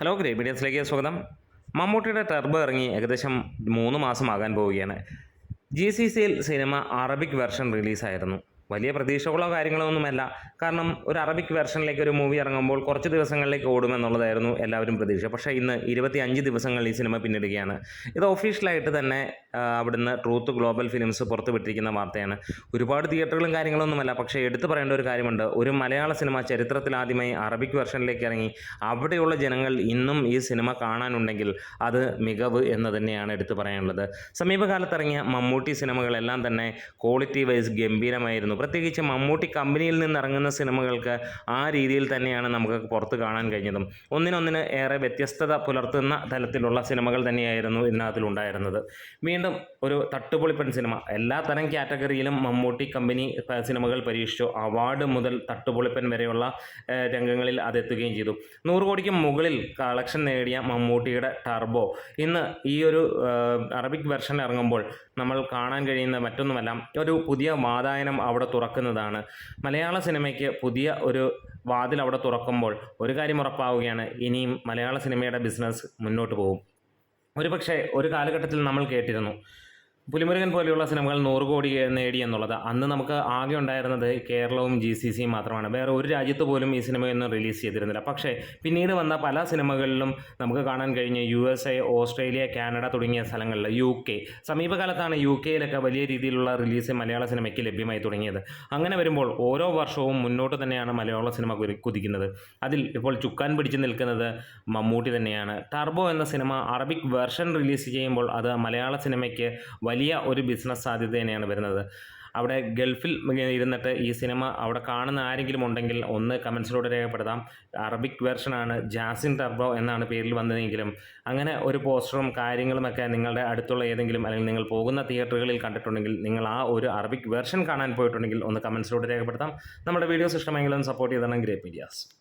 Hello grey മീഡിയസിലേക്ക് സ്വാഗതം മമ്മൂട്ടിയുടെ ടർബ് ഇറങ്ങി ഏകദേശം മൂന്ന് മാസമാകാൻ പോവുകയാണ്. ജി സി സിയിൽ സിനിമ അറബിക് വെർഷൻ റിലീസായിരുന്നു വലിയ പ്രതീക്ഷകളോ കാര്യങ്ങളോ ഒന്നുമല്ല. കാരണം ഒരു അറബിക് വെർഷനിലേക്ക് ഒരു മൂവി ഇറങ്ങുമ്പോൾ കുറച്ച് ദിവസങ്ങളിലേക്ക് ഓടുമെന്നുള്ളതായിരുന്നു എല്ലാവരും പ്രതീക്ഷ. പക്ഷേ ഇന്ന് ഇരുപത്തി അഞ്ച് ദിവസങ്ങൾ ഈ സിനിമ പിന്നിടുകയാണ്. ഇത് ഒഫീഷ്യലായിട്ട് തന്നെ അവിടുന്ന് ട്രൂത്ത് ഗ്ലോബൽ ഫിലിംസ് പുറത്തുവിട്ടിരിക്കുന്ന വാർത്തയാണ്. ഒരുപാട് തിയേറ്ററുകളും കാര്യങ്ങളൊന്നുമല്ല പക്ഷേ എടുത്തു പറയേണ്ട ഒരു കാര്യമുണ്ട്. ഒരു മലയാള സിനിമ ചരിത്രത്തിൽ ആദ്യമായി അറബിക് വെർഷനിലേക്ക് ഇറങ്ങി. അവിടെയുള്ള ജനങ്ങൾ ഇന്നും ഈ സിനിമ കാണാനുണ്ടെങ്കിൽ അത് മികവ് എന്ന് തന്നെയാണ് എടുത്തു പറയാനുള്ളത്. സമീപകാലത്തിറങ്ങിയ മമ്മൂട്ടി സിനിമകളെല്ലാം തന്നെ ക്വാളിറ്റി വൈസ് ഗംഭീരമായിരുന്നു. പ്രത്യേകിച്ച് മമ്മൂട്ടി കമ്പനിയിൽ നിന്ന് ഇറങ്ങുന്ന സിനിമകൾക്ക് ആ രീതിയിൽ തന്നെയാണ് നമുക്ക് പുറത്ത് കാണാൻ കഴിഞ്ഞതും. ഒന്നിനൊന്നിന് ഏറെ വ്യത്യസ്തത പുലർത്തുന്ന തലത്തിലുള്ള സിനിമകൾ തന്നെയായിരുന്നു ഇതിനകത്തിലുണ്ടായിരുന്നത്. വീണ്ടും ഒരു തട്ടുപൊളിപ്പൻ സിനിമ. എല്ലാ തരം കാറ്റഗറിയിലും മമ്മൂട്ടി കമ്പനി സിനിമകൾ പരീക്ഷിച്ചു. അവാർഡ് മുതൽ തട്ടുപൊളിപ്പൻ വരെയുള്ള രംഗങ്ങളിൽ അതെത്തുകയും ചെയ്തു. നൂറ് കോടിക്ക് മുകളിൽ കളക്ഷൻ നേടിയ മമ്മൂട്ടിയുടെ ടർബോ ഇന്ന് ഈ ഒരു അറബിക് വെർഷൻ ഇറങ്ങുമ്പോൾ നമ്മൾ കാണാൻ കഴിയുന്ന മറ്റൊന്നുമല്ല. ഒരു പുതിയ വാതായനം അവിടെ തുറക്കുന്നതാണ്. മലയാള സിനിമയ്ക്ക് പുതിയ ഒരു വാതിൽ അവിടെ തുറക്കുമ്പോൾ ഒരു കാര്യം ഉറപ്പാവുകയാണ് ഇനിയും മലയാള സിനിമയുടെ ബിസിനസ് മുന്നോട്ട് പോകും. ഒരുപക്ഷെ ഒരു കാലഘട്ടത്തിൽ നമ്മൾ കേട്ടിരുന്നു പുലിമുരുകൻ പോലെയുള്ള സിനിമകൾ നൂറ് കോടി നേടി എന്നുള്ളത് അന്ന് നമുക്ക് ആകെ ഉണ്ടായിരുന്നത് കേരളവും ജി സി സിയും മാത്രമാണ്. വേറെ ഒരു രാജ്യത്ത് പോലും ഈ സിനിമയൊന്നും റിലീസ് ചെയ്തിരുന്നില്ല. പക്ഷേ പിന്നീട് വന്ന പല സിനിമകളിലും നമുക്ക് കാണാൻ കഴിഞ്ഞ U S A Australia Canada തുടങ്ങിയ സ്ഥലങ്ങളിൽ യു കെ സമീപകാലത്താണ് യു കെയിലൊക്കെ വലിയ രീതിയിലുള്ള റിലീസ് മലയാള സിനിമയ്ക്ക് ലഭ്യമായി തുടങ്ങിയത്. അങ്ങനെ വരുമ്പോൾ ഓരോ വർഷവും മുന്നോട്ട് തന്നെയാണ് മലയാള സിനിമ കുതിക്കുന്നത്. അതിൽ ഇപ്പോൾ ചുക്കാൻ പിടിച്ച് നിൽക്കുന്നത് മമ്മൂട്ടി തന്നെയാണ്. ടർബോ എന്ന സിനിമ അറബിക് വെർഷൻ റിലീസ് ചെയ്യുമ്പോൾ അത് മലയാള സിനിമയ്ക്ക് വലിയ ഒരു ബിസിനസ് സാധ്യത തന്നെയാണ് വരുന്നത്. അവിടെ ഗൾഫിൽ ഇരുന്നിട്ട് ഈ സിനിമ അവിടെ കാണുന്ന ആരെങ്കിലും ഉണ്ടെങ്കിൽ ഒന്ന് കമൻസിലൂടെ രേഖപ്പെടുത്താം. അറബിക് വെർഷനാണ് ജാസിൻ ടർബോ എന്നാണ് പേരിൽ വന്നതെങ്കിലും അങ്ങനെ ഒരു പോസ്റ്ററും കാര്യങ്ങളുമൊക്കെ നിങ്ങളുടെ അടുത്തുള്ള ഏതെങ്കിലും അല്ലെങ്കിൽ നിങ്ങൾ പോകുന്ന തിയേറ്ററുകളിൽ കണ്ടിട്ടുണ്ടെങ്കിൽ നിങ്ങൾ ആ ഒരു അറബിക് വെർഷൻ കാണാൻ പോയിട്ടുണ്ടെങ്കിൽ ഒന്ന് കമൻസിലൂടെ രേഖപ്പെടുത്താം. നമ്മുടെ വീഡിയോസ് ഇഷ്ടമെങ്കിലും സപ്പോർട്ട് ചെയ്തതാണ് ഗ്രേറ്റ് മീഡിയാസ്.